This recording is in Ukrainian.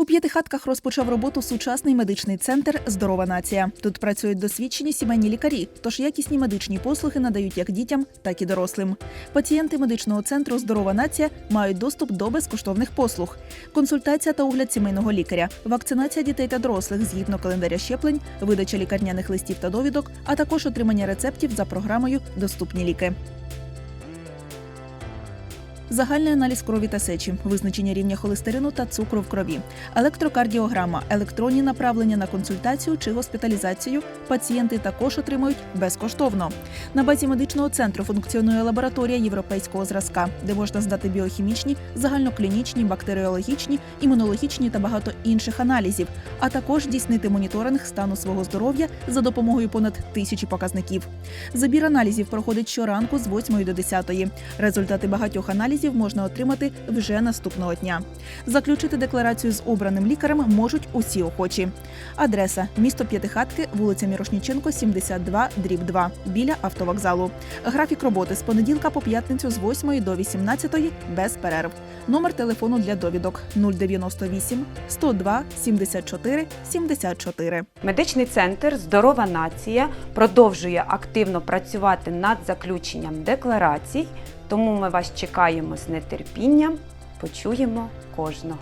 У п'ятихатках розпочав роботу сучасний медичний центр Здорова нація. Тут працюють досвідчені сімейні лікарі, тож якісні медичні послуги надають як дітям, так і дорослим. Пацієнти медичного центру Здорова нація мають доступ до безкоштовних послуг: консультація та огляд сімейного лікаря, вакцинація дітей та дорослих згідно календаря щеплень, видача лікарняних листів та довідок, а також отримання рецептів за програмою Доступні ліки. Загальний аналіз крові та сечі, визначення рівня холестерину та цукру в крові, електрокардіограма, електронні направлення на консультацію чи госпіталізацію пацієнти також отримують безкоштовно. На базі медичного центру функціонує лабораторія європейського зразка, де можна здати біохімічні, загальноклінічні, бактеріологічні, імунологічні та багато інших аналізів, а також здійснити моніторинг стану свого здоров'я за допомогою понад тисячі показників. Забір аналізів проходить щоранку з 8 до 10. Результати багатьох аналізів можна отримати вже наступного дня. Заключити декларацію з обраним лікарем можуть усі охочі. Адреса місто П'ятихатки, вулиця Мірошніченко, 72, дріб 2, біля автовокзалу. Графік роботи з понеділка по п'ятницю з 8 до 18 без перерв. Номер телефону для довідок 098 102 74 74. Медичний центр Здорова нація продовжує активно працювати над заключенням декларацій, тому ми вас чекаємо з нетерпінням, почуємо кожного.